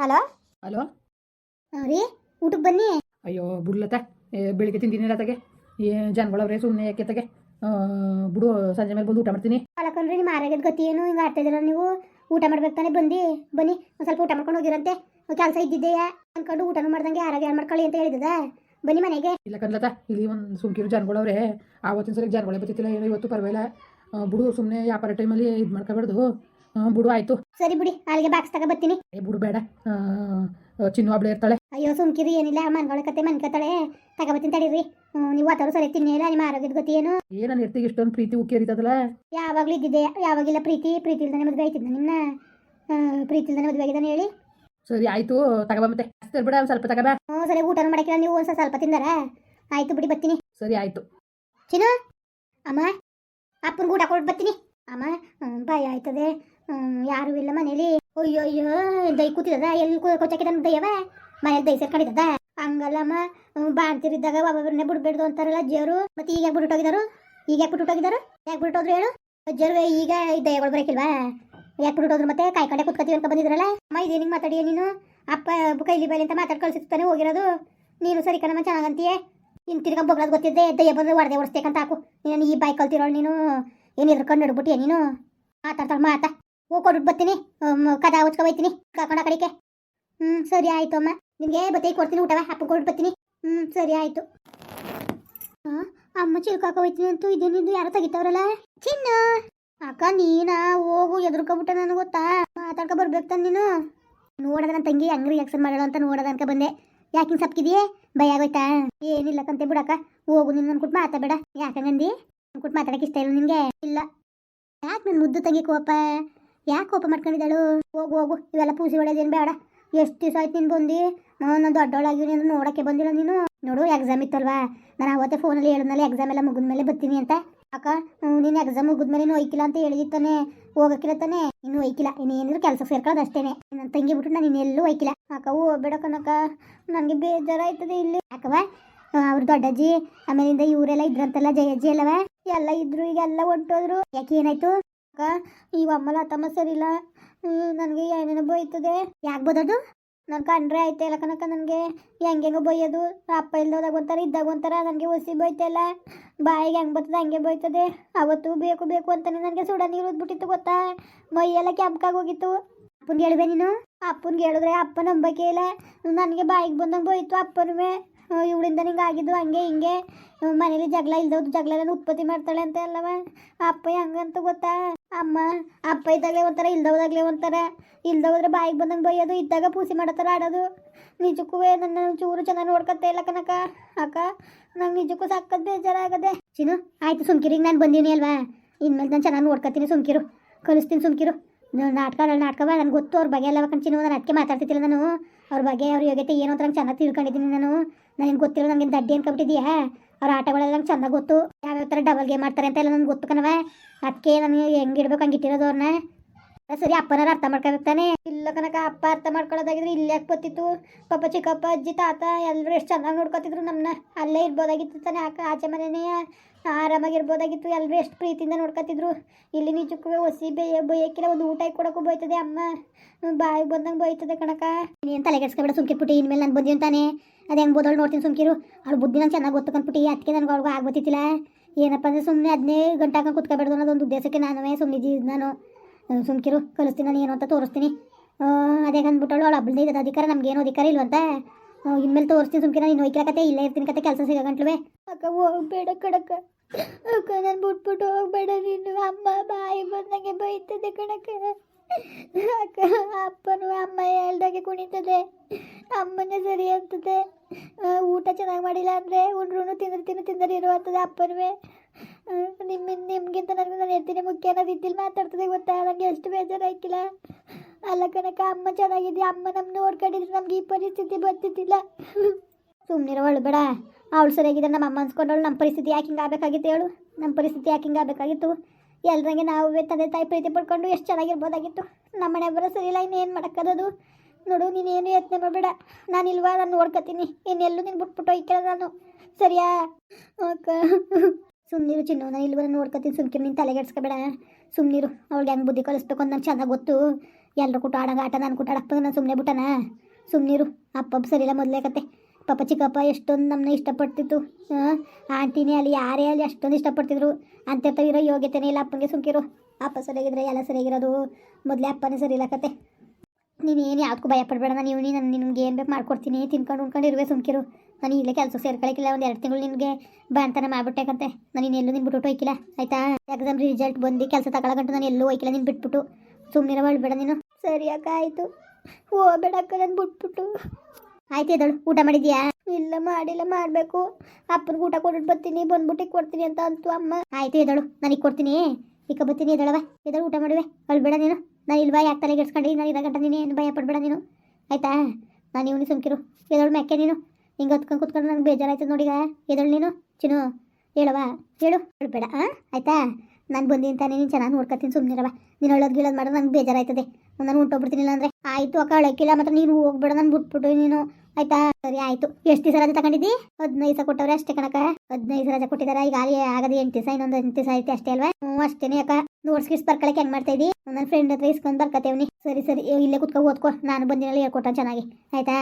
Hello? Hello? ರೀ ಊಟಕ್ಕೆ ಬನ್ನಿ? ಅಯ್ಯೋ ಬಿಡ್ಲತ್ತ ಬೆಳಿಗ್ಗೆ ತಿಂತೀನಿ ಲತಾಗೆ ಏ ಜನಗಳವ್ರೆ ಸುಮ್ಮನೆ ಯಾಕೆ ತಗೆ? ಬಿಡು ಸಂಜೆ ಮೇಲೆ ಬಂದು ಊಟ ಮಾಡ್ತೀನಿ. ಅಲ್ಲಕಂದ್ರಿ ನಿಮ್ಮ ಆರೋಗ್ಯದ ಗತಿ ಏನು? ಹಿಂಗೆ ಆಡ್ತಾ ಇದ್ದೀರ ನೀವು? ಊಟ ಮಾಡ್ಬೇಕು ತಾನೇ ಬಂದು? ಬನ್ನಿ ಒಂದು ಸ್ವಲ್ಪ ಊಟ ಮಾಡ್ಕೊಂಡು ಹೋಗಿರಂತೆ. ಕೆಲಸ ಇದ್ದಿದ್ದೆಯಾ ಅನ್ಕೊಂಡು ಊಟನೂ ಮಾಡ್ದಂಗೆ ಆರೋಗ್ಯ ಮಾಡ್ಕೊಳ್ಳಿ ಅಂತ ಹೇಳಿದ್ದದ ಬನ್ನಿ ಮನೆಗೆ. ಇಲ್ಲ ಕನ್ಲತ ಇಲ್ಲಿ ಒಂದು ಸುಮ್ಕಿರು ಜನಗಳವ್ರೆ. ಆವತ್ತಿನ ಸರಿ ಜನಗಳೇ ಬರ್ತಿತ್ತಿಲ್ಲ ಏನೋ ಇವತ್ತು ಪರವಾಗಿಲ್ಲ. ಬಿಡು ಸುಮ್ಮನೆ ವ್ಯಾಪಾರ ಟೈಮಲ್ಲಿ ಇದು ಮಾಡ್ಕೋಬಾರ್ದು ಬಿಡು ಆಯ್ತು. ಸರಿ ಬಿಡಿ ಅಲ್ಲಿಗೆ ಬಾಕ್ಸ್ ತಗ ಬರ್ತೀನಿ. ಏ ಬಿಡು ಬೇಡ. ಚಿನ್ನು ಹಬ್ಳೆ ಇರ್ತಾಳೆ. ಅಯ್ಯೋ ಸುಮ್ಕಿರಿ ಏನಿಲ್ಲ. ಮನ್ಗಳ ಕತೆ ಮನ್ಕತಾಳೆ ತಗೋಬತ್ತೀನಿ ತಡೀರಿ. ನೀವು ವಾತಾವರಣ ಸರಿ ತಿನ್ನೇ ಇಲ್ಲ ನಿಮ್ಮ ಆರೋಗ್ಯದ ಗತಿ ಏನು? ಏ ನನ್ನ ಇಷ್ಟೊಂದು ಪ್ರೀತಿ ಉಕ್ಕಿ ಹರಿತದಲ್ಲ ಯಾವಾಗಲೂ ಇದ್ದಿದ್ದೆ ಯಾವಾಗಿಲ್ಲ ಪ್ರೀತಿ? ಪ್ರೀತಿ ಇಲ್ದಾನೆ ಮದುವೆ ಆಯ್ತಿದ್ದ ನಿನ್ನ ಪ್ರೀತಿ ಇಲ್ದಾನೆ ಮದುವೆ ಆಗಿದ್ದಾನೆ ಹೇಳಿ. ಸರಿ ಆಯ್ತು. ತಗೋಬಾ ಮತ್ತೆ. ಅಷ್ಟೇ ಬಿಡ ಸ್ವಲ್ಪ ತಗಬ ಹ್ಞೂ ಸರಿ ಊಟ ಮಾಡಕ್ಕಿಲ್ಲ ನೀವು ಒಂದು ಸ್ವಲ್ಪ ತಿಂದಾರ? ಆಯ್ತು ಬಿಡಿ ಬರ್ತೀನಿ. ಸರಿ ಆಯ್ತು. ಚಿನ್ನು ಅಮ್ಮ ಅಪ್ಪನ ಊಟ ಕೊಟ್ಟು ಬರ್ತೀನಿ ಅಮ್ಮ ಹ್ಞೂ ಬಾಯ್ ಆಯ್ತದೆ. ಯಾರೂ ಇಲ್ಲ ಮನೇಲಿ. ಅಯ್ಯೋ ಅಯ್ಯೋ, ದೈ ಕೂತಿದದ, ಎಲ್ಲಿ ಕೊಚ್ಚಾಕಿದ ದಯ್ಯವ ಮನೇಲಿ ದೈ ಸೇರ್ಕೊಂಡಿದ್ದದ? ಹಂಗಲ್ಲಮ್ಮ ಬಾಣ್ತಿರಿದ್ದಾಗ ಒಬ್ಬೊಬ್ಬರನ್ನೇ ಬಿಡ್ಬೇಡ್ದು ಅಂತಾರಲ್ಲ ಅಜ್ಜಿಯವರು. ಮತ್ತೆ ಈಗ ಯಾಕೆ ಹೋಗಿದಾರು ಈಗ ಯಾಕೆ ಬಿಟ್ಬಿಟ್ಟೋಗಿದಾರು? ಯಾಕೆ ಬಿಟ್ಟೋದ್ರು ಹೇಳು. ಅಜ್ಜಿಯರು ಈಗ ದಯಗಳು ಬರಕಿಲ್ವಾ? ಯಾಕೆ ಬಿಟ್ಬಿಟ್ಟೋದ್ರು ಮತ್ತೆ ಕಾಯ್ಕೊಂಡೆ ಕುತ್ಕೊತೀವಿ ಅಂತ ಬಂದಿದ್ರಲ್ಲ? ಅಮ್ಮ ಇದೇನಿಗೆ ಮಾತಾಡಿಯ ನೀನು? ಅಪ್ಪ ಕೈಲಿ ಬೈಲಿ ಅಂತ ಮಾತಾಡ್ ಕಳ್ಸಿರ್ತಾನೆ ಹೋಗಿರೋದು. ನೀನು ಸರಿ ಕಣಮ್ಮ, ಚೆನ್ನಾಗಂತೀಯೇ? ಇನ್ನು ತಿರ್ಗಾ ಬೊಗ್ಳದ್ ಗೊತ್ತಿದ್ದೆ ದಯ್ಯ ಬಂದ್ರೆ ಹೊಡೆದೇ ಹೊಡಿಸ್ತೇಕಂತ ಹಾಕು. ನೀನು ಈ ಬೈಕ್ ಕಲ್ತಿರೋಳು ನೀನು. ಏನಿದ್ರು ಕಣ್ಣು ಹಿಡ್ಬಿಟ್ಟಿಯ ನೀನು? ಮಾತಾಡ್ತಾಳೆ, ಮಾತಾ. ಹೋಗಿ ಕೊಟ್ಬಿಟ್ಟು ಬರ್ತೀನಿ. ಕದ ಉಚ್ಕೊ ಬೈತೀನಿ ಕರ್ಕೊಂಡು ಕಡೆಗೆ ಹ್ಞೂ ಸರಿ ಆಯಿತು ಅಮ್ಮ. ನಿಮಗೆ ಬತ್ತೈ ಕೊಡ್ತೀನಿ ಊಟವ. ಅಪ್ಪ ಕೊಟ್ಟು ಬರ್ತೀನಿ. ಹ್ಞೂ ಸರಿ ಆಯಿತು. ಹಾಂ ಅಮ್ಮ ಚಿಲ್ಕಾಕ ಹೋಯ್ತೀನಿ ಅಂತೂ ನಿಂದು ಯಾರೋ ತೆಗಿತಾವ್ರಲ್ಲ? ಚಿನ್ನ. ಅಕ್ಕ, ನೀನಾ? ಹೋಗು, ಎದುರ್ಕೊಬಿಟ್ಟ ನನಗೆ ಗೊತ್ತಾ? ಮಾತಾಡ್ಕೊ ಬರ್ಬೇಕು ತಾನೆ ನೀನು. ನೋಡದ ನನ್ನ ತಂಗಿ ಹಂಗ್ರಿ ರಿಯಾಕ್ಷನ್ ಮಾಡೋಣ ಅಂತ ನೋಡೋದ ಅನ್ಕ ಬಂದೆ. ಯಾಕೆ ಹಿಂಗೆ ಸಪ್ಕಿದೆಯೇ ಭಯ ಆಗೋಯ್ತಾ? ಏನಿಲ್ಲ ಕಂತೆ ಬಿಡಕ್ಕ ಹೋಗು ನಿನ್ನ ನನ್ಕೊಟ್ಟು ಮಾತಾಡಬೇಡ. ಯಾಕಂಗಂದಿ ನನ್ಕೊಟ್ಟು ಮಾತಾಡಕ್ಕೆ ಇಷ್ಟ ಇಲ್ಲ ನಿನಗೆ. ಇಲ್ಲ. ಯಾಕೆ ನನ್ನ ಮುದ್ದು ತಂಗಿ ಕೋಪ? ಯಾಕೆ ಕೋಪ ಮಾಡ್ಕೊಂಡಿದ್ದಾಳು? ಹೋಗು ಹೋಗು, ಇವೆಲ್ಲ ಪೂಜೆ ಹೊಡೆದೇನು ಬೇಡ. ಎಷ್ಟು ದಿವಸ ಆಯ್ತು ನೀನು ಬಂದು? ನಾನು ದೊಡ್ಡವಳಾಗಿ ನೀನು ನೋಡೋಕ್ಕೆ ಬಂದಿಲ್ಲ ನೀನು? ನೋಡು ಎಕ್ಸಾಮ್ ಇತ್ತಲ್ವಾ? ನಾನು ಅವತ್ತೇ ಫೋನಲ್ಲಿ ಹೇಳಿದ್ಮೇಲೆ ಎಕ್ಸಾಮ್ ಎಲ್ಲ ಮುಗಿದ್ಮೇಲೆ ಬರ್ತೀನಿ ಅಂತ. ಅಕ್ಕ ನೀನು ಎಕ್ಸಾಮ್ ಮುಗಿದ್ಮೇಲೆ ನೀನು ಹೋಯ್ಕಿಲ್ಲ ಅಂತ ಹೇಳಿದಿತ್ತಾನೆ ಹೋಗಕ್ಕಿಲ್ಲ ತಾನೆ? ಇನ್ನು ಹೋಯ್ಕಿಲ್ಲ. ಇನ್ನೇನಿದ್ರು ಕೆಲಸ ಸೇರ್ಕೊಳ್ಳೋದು ಅಷ್ಟೇನೆ. ನನ್ನ ತಂಗಿ ಬಿಟ್ಟು ನಾನು ಇನ್ನೆಲ್ಲೂ ಹೋಯ್ಕಿಲ್ಲ. ಅಕ್ಕ ಹೋಗ್ಬೇಡ ಕನಕ ನನಗೆ ಬೇಜಾರಾಯ್ತದೆ ಇಲ್ಲಿ. ಯಾಕವ ಅವ್ರ ದೊಡ್ಡಜ್ಜಿ, ಆಮೇಲಿಂದ ಇವರೆಲ್ಲ ಇದ್ರಂತಲ್ಲ, ಜಯಜ್ಜಿ ಅಲ್ಲವ? ಎಲ್ಲ ಇದ್ರು ಈಗ ಎಲ್ಲ ಹೊಂಟೋದ್ರು. ಯಾಕೆ ಏನಾಯ್ತು? ಅಕ್ಕ ಈ ಅಮ್ಮಲ ಸರಿ ಸರಿಲ್ಲ ನನಗೆ ಏನೇನೋ ಬೈತದೆ. ಯಾಕೆ ಬೋದದು? ನನ್ನ ಕಂಡ್ರೆ ಆಯ್ತಾ ಇಲ್ಲ ಕನಕ ನನಗೆ. ಹೆಂಗೆಂಗೋ ಬೈಯೋದು. ಅಪ್ಪ ಇಲ್ದೋದಾಗ ಒಂಥರ, ಇದ್ದಾಗ ಒಂಥರ ನನಗೆ ಒಸಿ ಬೈತಲ್ಲ ಬಾಯಿಗೆ ಹೆಂಗೆ ಬರ್ತದೆ ಹಂಗೆ ಬೈತದೆ. ಅವತ್ತು ಬೇಕು ಬೇಕು ಅಂತಾನೆ ನನಗೆ ಸುಡ ನೀರು ಉದ್ಬಿಟ್ಟಿತ್ತು ಗೊತ್ತಾ? ಮೈಯೆಲ್ಲ ಕೆಂಪ್ಕಾಗೋಗಿತ್ತು ಅಪ್ಪನ್ಗೆ ಹೇಳಿದೆ ನೀನು? ಅಪ್ಪನ್ಗೆ ಹೇಳಿದ್ರೆ ಅಪ್ಪ ನಂಬಕ್ಕೆ ಇಲ್ಲ. ನನಗೆ ಬಾಯಿಗೆ ಬಂದಂಗೆ ಬೈತು ಅಪ್ಪನೂ ಇವಳಿಂದ ನಿಂಗೆ ಆಗಿದ್ದು ಹಂಗೆ ಹಿಂಗೆ. ಮನೇಲಿ ಜಗಳ ಇಲ್ದವ್ದು ಜಗಳ ಉತ್ಪತ್ತಿ ಮಾಡ್ತಾಳೆ ಅಂತ ಅಲ್ಲವ. ಅಪ್ಪ ಹಂಗಂತ ಗೊತ್ತಾ? ಅಮ್ಮ, ಅಪ್ಪ ಇದ್ದಾಗಲೇ ಒಂಥರ ಇಲ್ದವ್ದಾಗಲೇ ಒಂಥರ. ಇಲ್ದವ್ರೆ ಬಾಯಿಗೆ ಬಂದಂಗೆ ಬೈಯೋದು, ಇದ್ದಾಗ ಪೂಸಿ ಮಾಡತ್ತಾರ ಆಡೋದು. ನಿಜಕ್ಕೂ ನನ್ನ ಚೂರು ಚೆನ್ನಾಗಿ ನೋಡ್ಕತ್ತೆ ಇಲ್ಲ ಕನಕ? ಅಕ್ಕ, ನಂಗೆ ನಿಜಕ್ಕೂ ಸಕ್ಕತ್ ಬೇಜಾರಾಗದೆ. ಚಿನ್ನು, ಆಯ್ತು ಸುಮ್ಕಿರಿಗೆ ನಾನು ಬಂದೀನಿ ಅಲ್ವಾ? ಇನ್ಮೇಲೆ ನಾನು ಚೆನ್ನಾಗಿ ನೋಡ್ಕೊತೀನಿ ಸುಮ್ಕಿರು. ಕಲಿಸ್ತೀನಿ ಸುಮ್ಕಿರು. ನಾನು ನಾಟಕ ನಾಟಕ ನಾಟಕವ? ನನಗೆ ಗೊತ್ತು ಅವ್ರ ಬಗ್ಗೆ ಎಲ್ಲ ಕಣ್ಚಿನ ನಾನು ಅದಕ್ಕೆ ಮಾತಾಡ್ತಿದ್ದಿಲ್ಲ ನಾನು. ಅವ್ರ ಬಗ್ಗೆ ಅವ್ರ ಯೋಗ್ಯತೆ ಏನು ಅಂತ ನಂಗೆ ಚೆನ್ನಾಗಿ ತಿಳ್ಕೊಂಡಿದ್ದೀನಿ ನಾನು. ನನಗೆ ಗೊತ್ತಿರೋ ನನಗೆ ದಡ್ಡಿ ಅನ್ಕೊಬಿಟ್ಟಿದ್ಯಾ ಅವ್ರ ಆಟಗಳೆಲ್ಲ ನಂಗೆ ಚೆನ್ನಾಗಿ ಗೊತ್ತು. ಯಾವ್ಯಾವ ಥರ ಡಬಲ್ ಗೇಮ್ ಮಾಡ್ತಾರೆ ಅಂತ ಎಲ್ಲ ನನಗೆ ಗೊತ್ತು ಕಣವ ಅದಕ್ಕೆ ನಾನು ಹೆಂಗೆ ಇಡ್ಬೇಕು ಹಂಗೆ ಇಟ್ಟಿರೋದು ಅವ್ರನ್ನ ಸರಿ ಅಪ್ಪನ ಅರ್ಥ ಮಾಡ್ಕೊಳ್ತಾನೆ ತಾನೆ? ಇಲ್ಲ ಕನಕ ಅಪ್ಪ ಅರ್ಥ ಮಾಡ್ಕೊಳ್ಳೋದಾಗಿದ್ರೆ ಇಲ್ಲಿ ಯಾಕೆ ಬತ್ತಿತ್ತು ಪಾಪ ಚಿಕ್ಕಪ್ಪ, ಅಜ್ಜಿ, ತಾತ ಎಲ್ಲರೂ ಎಷ್ಟು ಚೆನ್ನಾಗಿ ನೋಡ್ಕೊತಿದ್ರು ನಮ್ಮನ್ನ ಅಲ್ಲೇ ಇರ್ಬೋದಾಗಿತ್ತು ತಾನೆ ಆಕ ಆಚೆ ಮನೆನೇ. ಆರಾಮಾಗಿರ್ಬೋದಾಗಿತ್ತು ಎಲ್ಲರೂ ಎಷ್ಟು ಪ್ರೀತಿಯಿಂದ ನೋಡ್ಕೊತಿದ್ರು. ಇಲ್ಲಿ ನಿಜಕ್ಕೂ ಒಸಿ ಬೇಯ, ಬೈಯಕ್ಕಿಲ್ಲ, ಒಂದು ಊಟ ಕೊಡೋಕ್ಕೂ ಬೈತದೆ ಅಮ್ಮ. ಬಾಯಿಗೆ ಬಂದಂಗೆ ಬೈತದೆ ಕಣಕ ನೀನು ತಲೆ ಕೆಡ್ಸ್ಕೊಬೇಡ ಪುಟ್ಟಿ, ಇನ್ಮೇಲೆ ನಾನು ಬುದ್ಧಿ ಅಂತಾನೆ ಅದು ಹೆಂಗೆ ಬೋದಳು ನೋಡ್ತೀನಿ ಸುಮ್ಕಿರು. ಅವ್ಳು ಬುದ್ಧಿ ನಾನು ಚೆನ್ನಾಗಿ ಗೊತ್ತು ಪುಟ್ಟಿ ಅದಕ್ಕೆ ನನಗೆ ಅವ್ಳಿಗೆ ಆಗ್ಬತ್ತಿಲ್ಲ ಏನಪ್ಪ ಅಂದರೆ ಸುಮ್ಮನೆ ಹದಿನೈದು ಗಂಟೆ ಹಾಕೊಂಡು ಕುತ್ಕೊಬೇಡ್ದು ಅನ್ನೋದೊಂದು ಉದ್ದೇಶಕ್ಕೆ ನಾನು ಸುಮ್ಮನೆ ನಾನು. ಸುಮ್ಕಿರು, ಕಲಿಸ್ತೀನಿ, ನಾನು ಏನು ಅಂತ ತೋರಿಸ್ತೀನಿ. ಅದೇ ಅಂದ್ಬಿಟ್ಟಳು ಅವಳು ಅಬ್ಬಲ್ದೇ ಇದ್ದದ ಅಧಿಕಾರ ನಮ್ಗೇನು ಅಧಿಕಾರ ಇಲ್ವಂತ? ಇನ್ಮೇಲೆ ತೋರಿಸ್ತೀನಿ ಸುಮ್ಕಿರ, ನೀನು ಹೋಯ್ಕಿಲ್ಲ ಕತೆ ಇಲ್ಲೇ ಇರ್ತೀನಿ ಕತೆ, ಕೆಲಸ ಸಿಗಂಟ್ಲುವೆ ಗಂಟ್ಲುವೆ. ಅಕ್ಕ, ಹೋಗ್ಬೇಡ ಕಡಕ್ಕ ಅಕ್ಕ, ನಾನು ಬಿಟ್ಬಿಟ್ಟು ಹೋಗ್ಬೇಡ, ನೀನು ಅಮ್ಮ, ಬಾಯಿ ಬಂದಂಗೆ ಬೈತದೆ ಕಣಕ್ಕ. ಅಕ್ಕ, ಅಪ್ಪನು ಅಮ್ಮ ಹೇಳ್ದಾಗೆ ಕುಣಿತದೆ. ಅಮ್ಮನೇ ಸರಿ ಅಂತದೆ ಊಟ ಚೆನ್ನಾಗಿ ಮಾಡಿಲ್ಲ ಅಂದರೆ ಹುಡ್ರುನು ತಿಂದ್ರೆ ತಿಂದು ತಿಂದರೆ ಇರುವಂಥದ್ದು ಅಪ್ಪನವೇ ನಿಮ್ಮ ನಿಮ್ಗಿಂತ ನನಗೆ ನಾನು ಹೇಳ್ತೀನಿ ಮುಖ್ಯ ಅನ್ನೋದು ಇದ್ದಿಲ್ಲ ಮಾತಾಡ್ತದೆ ಗೊತ್ತಾ? ನನಗೆ ಎಷ್ಟು ಬೇಜಾರಾಯ್ತಿಲ್ಲ ಅಲ್ಲ ಕನಕ ಅಮ್ಮ ಚೆನ್ನಾಗಿದೆ ಅಮ್ಮ ನಮ್ಮ ನೋಡ್ಕೊಂಡಿದ್ರೆ, ನಮ್ಗೆ ಈ ಪರಿಸ್ಥಿತಿ ಬರ್ತಿದ್ದಿಲ್ಲ. ಸುಮ್ಮನಿರೋ ಬೇಡ. ಅವಳು ಸರಿಯಾಗಿದೆ ನಮ್ಮ ಅಮ್ಮ ಅನ್ಸ್ಕೊಂಡವಳು ನಮ್ಮ ಪರಿಸ್ಥಿತಿ ಯಾಕೆ ಹಿಂಗೆ ಆಗಬೇಕಾಗಿತ್ತು ಹೇಳು? ನಮ್ಮ ಪರಿಸ್ಥಿತಿ ಯಾಕೆ ಹಿಂಗೆ ಆಗಬೇಕಾಗಿತ್ತು? ಎಲ್ರಂಗೆ ನಾವು ತಂದೆ ತಾಯಿ ಪ್ರೀತಿ ಪಡ್ಕೊಂಡು ಎಷ್ಟು ಚೆನ್ನಾಗಿರ್ಬೋದಾಗಿತ್ತು? ನಮ್ಮ ಮನೆ ಬರೋ ಸರಿ ಇಲ್ಲ ಇನ್ನೇನು ಮಾಡೋಕ್ಕದದು ನೋಡು ನೀನೇನು ಯತ್ನ ಮಾಡಬೇಡ. ನಾನು ಇಲ್ವಾ ನಾನು ನೋಡ್ಕೊತೀನಿ. ಇನ್ನೆಲ್ಲೂ ನೀನು ಬಿಟ್ಬಿಟ್ಟು ಹೋಯ್ಕಲ್ಲ ನಾನು. ಸರಿಯಾ? ಅಕ್ಕ ಸುಮ್ಮನಿರು ಚಿನ್ನು, ನಾನು ಇಲ್ವ ನೋಡ್ಕೊತೀನಿ. ಸುಮ್ಕೆ ನೀನು ತಲೆಗೆಡ್ಸ್ಕೊಬೇಡ ಸುಮ್ಮನಿರು ಅವ್ಳಿಗೆ ಹೆಂಗೆ ಬುದ್ಧಿ ಕಲಿಸ್ಬೇಕು ಅಂತ ನಂಗೆ ಚೆನ್ನಾಗಿ ಗೊತ್ತು. ಎಲ್ಲರೂ ಕೂಟ ಆಡಂಗ ಆಟ, ನಾನು ಕೂಟ ಆಡಪ್ಪ ನಾನು ಸುಮ್ಮನೆ ಬಿಟ್ಟಾನ? ಸುಮ್ಮನಿರು ಅಪ್ಪ ಸರಿಯಿಲ್ಲ ಮೊದಲೇ ಕತೆ. ಪಾಪ ಚಿಕ್ಕಪ್ಪ ಎಷ್ಟೊಂದು ನಮ್ಮನ್ನ ಇಷ್ಟಪಡ್ತಿತ್ತು. ಆಂಟಿನೇ ಅಲ್ಲಿ ಯಾರೇ ಅಲ್ಲಿ ಅಷ್ಟೊಂದು ಇಷ್ಟಪಡ್ತಿದ್ರು. ಅಂತ ಇರೋ ಯೋಗ್ಯತೆನೇ ಇಲ್ಲ ಅಪ್ಪನಿಗೆ ಸುಮ್ಕಿರು. ಅಪ್ಪ ಸರಿಯಾಗಿದ್ರೆ ಎಲ್ಲ ಸರಿಯಾಗಿರೋದು. ಮೊದಲೇ ಅಪ್ಪನೇ ಸರಿ ಇಲ್ಲ ಕತೆ. ನೀನೇನು ಏನು ಭಯ ಭಯಪಡಬೇಡ. ನಾನು ನೀವು ನಾನು ನಿಮ್ಗೆ ಏನು ಬೇಕು ಮಾಡ್ಕೊಡ್ತೀನಿ. ತಿನ್ಕೊಂಡು ಉಣ್ಕೊಂಡು ಇರುವೆ ಸುಮ್ಕಿರು. ನಾನು ಇಲ್ಲೇ ಕೆಲಸ ಸೇರ್ಕೊಳಕ್ಕಿಲ್ಲ ಒಂದು ಎರಡು ತಿಂಗಳು ನಿನಗೆ ಬಾಣ್ತನ ಮಾಡ್ಬಿಟ್ಟೆಕಂತೆ. ನಾನು ಇನ್ನೆಲ್ಲೂ ನಿನ್ ಬಿಟ್ಬಿಟ್ಟು ಹೋಯ್ಕಿಲ್ಲ. ಆಯ್ತಾ? ಎಕ್ಸಾಮ್ ರಿಸಲ್ಟ್ ಬಂದು ಕೆಲಸ ತಗೊಳಗಂಟು ನಾನು ಎಲ್ಲೂ ಹೋಯ್ಕಿಲ್ಲ ನೀನು ಬಿಟ್ಬಿಟ್ಟು. ಸುಮ್ಮನಿರೋ ಬೇಡ ನೀನು. ಸರಿ ಆಯಿತು. ಹೋಗ್ಬೇಡ ನಾನು ಬಿಟ್ಬಿಟ್ಟು. ಆಯ್ತು ಇದಳು ಊಟ ಮಾಡಿದ್ಯಾ? ಇಲ್ಲ, ಮಾಡಿಲ್ಲ. ಮಾಡಬೇಕು. ಅಪ್ಪನಿಗೆ ಊಟ ಕೊಟ್ಬಿಟ್ಟು ಬರ್ತೀನಿ. ಬಂದ್ಬಿಟ್ಟು ಕೊಡ್ತೀನಿ ಅಂತ ಅಂತು ಅಮ್ಮ. ಆಯ್ತು ಇದಳು ನನಗೆ ಕೊಡ್ತೀನಿ. ಈಗ ಬರ್ತೀನಿ ಎದಳವ ಇದಳು ಊಟ ಮಾಡುವೆ. ಅಳ್ಬೇಡ ನೀನು. ನಾನು ಇಲ್ವಾ ಯಾಕೆ ತಲೆಗೆ ಇಡ್ಸ್ಕೊಂಡು? ನಾನು ಇದಾಗ ನೀನು ಏನು ಭಯ ಪಡ್ಬೇಡ ನೀನು? ಆಯ್ತಾ? ನಾನು ಇವನು ಸುಮ್ಕಿರು. ಎದಳು ಮೆಕ್ಕೆ ನೀನು? ಹಿಂಗೆ ಹೊತ್ಕೊಂಡು ಕುತ್ಕೊಂಡು ನಂಗೆ ಬೇಜಾರಾಯ್ತದ ನೋಡಿಗ ಎದಳು ನೀನು? ಚಿನ್ನು ಹೇಳವಾ ಹೇಳು. ಹೇಳ್ಬೇಡ ಹಾಂ ಆಯ್ತಾ? ನಾನು ಬಂದಿನಿ ತಾನೇ, ನೀನು ಚೆನ್ನಾಗಿ ನೋಡ್ಕೊತೀನಿ ಸುಮ್ಮನಿರವ ನೀನು ಹೇಳೋದು ಗಿಳೋದು ಮಾಡೋದು ನನಗೆ ಬೇಜಾರಾಯ್ತದೆ. ನಾನು ಹೊಂಟೋಗ್ಬಿಡ್ತೀನಿಲ್ಲ ಅಂದರೆ ಆಯಿತು, ಅಕ್ಕ ಅಳಕ್ಕಿಲ್ಲ ಮತ್ತು ನೀನು ಹೋಗ್ಬೇಡ, ನಾನು ಬಿಟ್ಬಿಟ್ಟು ನೀನು. ಆಯ್ತಾ? ಸರಿ, ಆಯ್ತು. ಎಷ್ಟು ದಿವಸ ರಜೆ ತಗೊಂಡಿದ್ದಿ? ಹದಿನೈದು ದಿವಸ ಕೊಟ್ಟವ್ರೆ ಅಷ್ಟೇ ಕಣಕ ಹದಿನೈದು ದಿವಸ ರಜೆ ಕೊಟ್ಟಿದಾರ. ಈಗ ಅಲ್ಲಿ ಆಗದೆ ಎಂಟು ದಿವಸ, ಇನ್ನೊಂದು ಎಂಟು ದಿವಸ ಐತೆ ಅಷ್ಟೇ ಅಲ್ವಾ? ಹ್ಞೂ, ಅಷ್ಟೇನೆ ಅಕ್ಕ. ನೋಟ್ಸ್ ಗಿಟ್ಸ್ ಬರ್ಕೊಳಕ್ಕೆ ಹೆಂಗ್ ಮಾಡ್ತಾ ಇದ್ದಿ? ನನ್ನ ಫ್ರೆಂಡ್ ಹತ್ರ ಇಸ್ಕೊಂಡು ಬರ್ಕತೇವ್ನಿ. ಸರಿ ಸರಿ. ಇಲ್ಲೇ ಕುತ್ಕೊ, ಓದ್ಕೊ. ನಾನು ಬಂದಿನಲ್ಲಿ ಹೇಳ್ಕೊಟ್ಟ ಚೆನ್ನಾಗಿ. ಆಯ್ತಾ?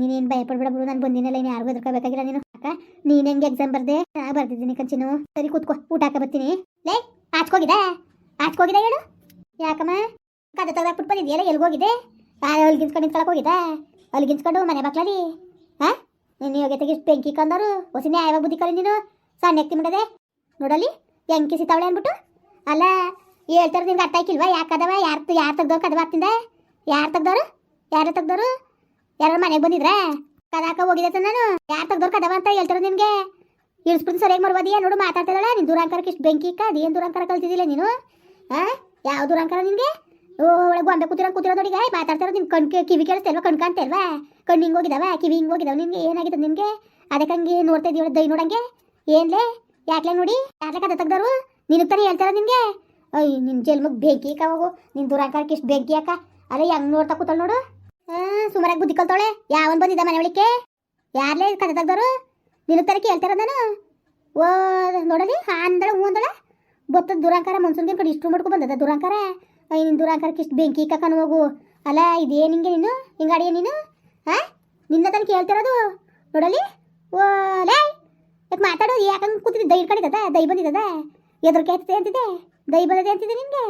ನೀನೇನು ಭಯ ಪಡ್ಬೇಡ ಬಿಡು. ನಾನು ಬಂದಿನಲ್ಲ ಇನ್ನು ಯಾರಿಗೂ ಎದುರ್ಕೋಬೇಕಾಗಿಲ್ಲ ನೀನು. ಅಕ್ಕ, ನೀನು ಹೆಂಗೆ ಎಕ್ಸಾಮ್ ಬರ್ದೆ? ನಾ ಬರ್ತಿದ್ದೀನಿ ಕಂಚಿನು ಸರಿ, ಕೂತ್ಕೋ. ಊಟ ಹಾಕ ಬರ್ತೀನಿ. ಲೇ ಆಚ್ಕೋಗಿದೆ ಆಚ್ಕೋಗಿದೆ ಹೇಳು? ಯಾಕಮ್ಮ? ಕದ ತೆಗ್ದಾಕ್ಬಿಟ್ಟು ಬಂದಿದ್ಯಲ್ಲ ಎಲ್ಗೋಗಿದೆ ಹೋಗಿದ್ದೆ ಅಲ್ಲಿ ಗಿಂಚ್ಕೊಂಡು ಮನೆ ಬಾಕ್ಲಲ್ಲಿ ಹಾಂ ನೀನು ಯೋಗ್ಯತೆಗೆ ಬೆಂಕಿ ಕಂದರು, ಹೊಸ ನ್ಯಾಯವಾಗಿ ಬುದ್ಧಿ ಕಲಿ ನೀನು. ಸಣ್ಣ ಎತ್ತಿ ಮಾಡಿದೆ ನೋಡಲಿ ಬೆಂಕಿ ಸಿತಾವಳೆ ಅಂದ್ಬಿಟ್ಟು. ಅಲ್ಲ ಹೇಳ್ತಾರೆ ನಿಂಗೆ ಅರ್ಥ ಆಯ್ಕಿಲ್ವಾ? ಯಾಕದವ ಯಾರು ಯಾರು ತೆಗ್ದವ್ರು ಕದವ ಆಗ್ತಿಂದ ಯಾರು ತೆಗ್ದವ್ರು? ಯಾರು ತೆಗ್ದವ್ರು? ಯಾರು ಮನೆಗೆ ಬಂದಿದ್ರಾ? ಕದಾಕ ಹೋಗಿದ್ದೆ ನಾನು. ಯಾರು ತೆಗ್ದವ್ರು ಕದವ ಅಂತ ಹೇಳ್ತಾರೆ ನಿನಗೆ? ಇಳಿಸ್ಬಿಟ್ಟು ಸರಿಯಾಗಿ ಮರ್ವಾದಿಯಾ? ನೋಡು, ಮಾತಾಡ್ತಿದ್ದಾಳೆ. ನೀನು ದೂರಾಂಕರಕ್ಕೆ ಇಷ್ಟು ಬೆಂಕಿ ಇಕ್ಕ? ಅದೇನು ದೂರಾಂಕರ ಕಲ್ತಿದ್ದಿಲ್ಲ ನೀನು? ಹಾಂ ಯಾವ ದೂರಾಂಕರ ನಿನಗೆ? ಒಳಗೆ ಗೊಂಬೆ ಕೂತಿರೋ ಕೂತಿರೋ ನೋಡಿಗ ಮಾತಾಡ್ತಾರೋ ನಿನ್ ಕಣ್ ಕಿವಿ ಕೇಳಿಸ್ತಲ್ವಾ ಕಣ್ ಕಾಣ್ತಲ್ವಾ ಕಣ್ಣು ಹಿಂಗೆ ಹೋಗಿದಾವ? ಕಿವಿ ಹಿಂಗೆ ಹೋಗಿದಾವ? ನಿನ್ಗೆ ಏನಾಗಿದೆ ನಿನಗೆ? ಅದಕ್ಕೆ ಹಂಗೆ ನೋಡ್ತಾ ಇದೀವಿ ದೈ ನೋಡಂಗೆ? ಏನ್ಲೇ? ಯಾಕ್ಲೆ ನೋಡಿ? ಯಾಕ್ಲೆ ಕದ ತೆಗ್ದಾರು? ನಿನಗೆ ತಾನೇ ಹೇಳ್ತಾರ ನಿಮಗೆ ಅಯ್ಯ ನಿನ್ನ ಜಲ್ಮಗ್ ಬೆಂಕಿ ಹೋಗು. ನಿನ್ನ ದುರಾಂಕಾರಕ್ಕೆ ಇಷ್ಟು ಬೆಂಕಿ ಅಕ್ಕ ಅಲ್ಲ ಹೆಂಗ್ ನೋಡ್ತಾ ಕೂತಲ್ ನೋಡು. ಹಾಂ ಸುಮಾರಾಗಿ ಬುದ್ಧಿ ಕಲ್ತಾಳೆ ಯಾವನ್ ಬಂದಿದ್ದ ಮನೆ ಒಳಿಕೆ ಯಾರ್ಲೇ ಕದ ತೆಗ್ದಾರು? ನಿನಗೆ ತಾನೇ ಕೇಳ್ತಾರ ನಾನು? ಓ, ನೋಡಲಿ? ಹಾ ಅಂದಳ ಹೂ ಅಂದಳ ಬತ್ತದ ದುರಾಂಕಾರ ಮನ್ಸೂನ್ಗೆ ಕಡೆ ಇಷ್ಟು ಮಾಡ್ಕೊ ಬಂದದ ದುರಾಂಕಾರ? ಅಯ್ಯ ದೂರ ದುರಾಂಕಾರಕ್ಕೆ ಇಷ್ಟು ಬೆಂಕಿ ಕಕ್ಕನ ಹೋಗು ಅಲ್ಲ ಇದೇನು ಹಿಂಗೆ ನೀನು? ಹಿಂಗೆ ಅಡಿಯ ನೀನು? ಹಾಂ ನಿನ್ನ ತನಕ ಕೇಳ್ತಿರೋದು ನೋಡಲಿ. ಓ, ಲೇ! ಯಾಕೆ ಮಾತಾಡೋದು? ಯಾಕಂಗೆ ಕೂತಿದ್ದೆ? ದೈ ಇಟ್ಕೊಂಡಿದ್ದದ ದೈ ಬಂದಿದ್ದದ? ಎದುರು ಕೇಳ್ತದೆ ಅಂತಿದೆ ದೈ ಬಂದದೆ ಅಂತಿದೆ ನಿನಗೆ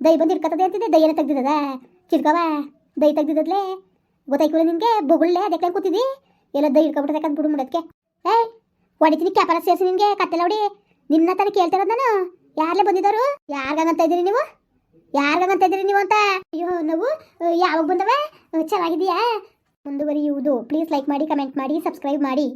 ದೈ ಬಂದು ಇಟ್ಕೊತದೆ ಅಂತಿದೆ ದೈ ಎಲ್ಲ ತೆಗ್ದಿದ್ದದ? ಚಿಡ್ಕವ ದೈ ತೆಗ್ದಿದ್ದದ್ಲೇ? ಗೊತ್ತಾಯ್ಕಿಲ್ಲ ನಿನಗೆ ಬೊಗುಳ್ಳೆ ಅದಕ್ಕೆ ಕೂತಿದ್ದಿ? ಎಲ್ಲ ದೈ ಇಟ್ಕೊಬಿಟ್ಟದೆ ಬಿಡು ಮಾಡೋದಕ್ಕೆ ಏಯ್! ಹೊಡಿತೀನಿ ಕ್ಯಾಪರ ಸೇರಿಸಿ ನಿನಗೆ ಕತ್ತೆಲ್ಲ ಹೊಡಿ. ನಿನ್ನ ತನಕ ಕೇಳ್ತಿರೋದು ನಾನು? ಯಾರಲ್ಲೇ ಬಂದಿದ್ದಾರು? ಯಾರಿಗಂತ ಇದ್ದೀರಿ ನೀವು? ಯಾರ್ಗಂತ ಇದ್ರಿ ನೀವು ಅಂತ? ಅಯ್ಯೋ, ನಾವು. ಯಾವಾಗ ಬಂದವ? ಚೆನ್ನಾಗಿದೆಯಾ ಮುಂದುವರಿಯುವುದು. ಪ್ಲೀಸ್ ಲೈಕ್ ಮಾಡಿ ಕಮೆಂಟ್ ಮಾಡಿ ಸಬ್ಸ್ಕ್ರೈಬ್ ಮಾಡಿ.